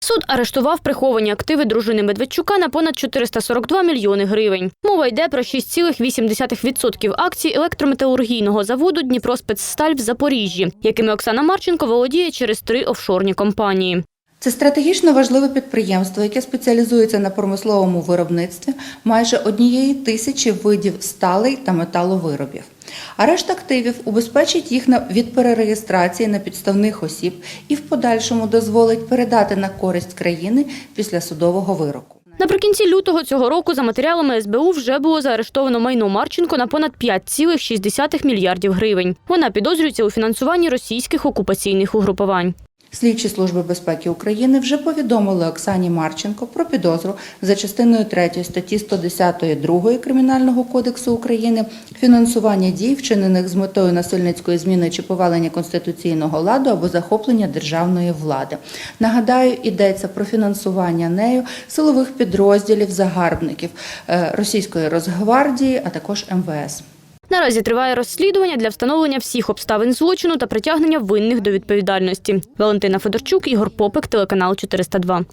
Суд арештував приховані активи дружини Медведчука на понад 442 мільйони гривень. Мова йде про 6,8% акцій електрометалургійного заводу Дніпроспецсталь в Запоріжжі, якими Оксана Марченко володіє через три офшорні компанії. Це стратегічно важливе підприємство, яке спеціалізується на промисловому виробництві майже однієї тисячі видів сталей та металовиробів. Арешт активів убезпечить їх від перереєстрації на підставних осіб і в подальшому дозволить передати на користь країни після судового вироку. Наприкінці лютого цього року за матеріалами СБУ вже було заарештовано майно Марченко на понад 5,6 мільярдів гривень. Вона підозрюється у фінансуванні російських окупаційних угрупувань. Слідчі служби безпеки України вже повідомили Оксані Марченко про підозру за частиною 3 статті 110 2 Кримінального кодексу України фінансування дій, вчинених з метою насильницької зміни чи повалення конституційного ладу або захоплення державної влади. Нагадаю, йдеться про фінансування нею силових підрозділів загарбників е, російської Росгвардії, а також МВС. Наразі триває розслідування для встановлення всіх обставин злочину та притягнення винних до відповідальності. Валентина Федорчук, Ігор Попик, телеканал 402.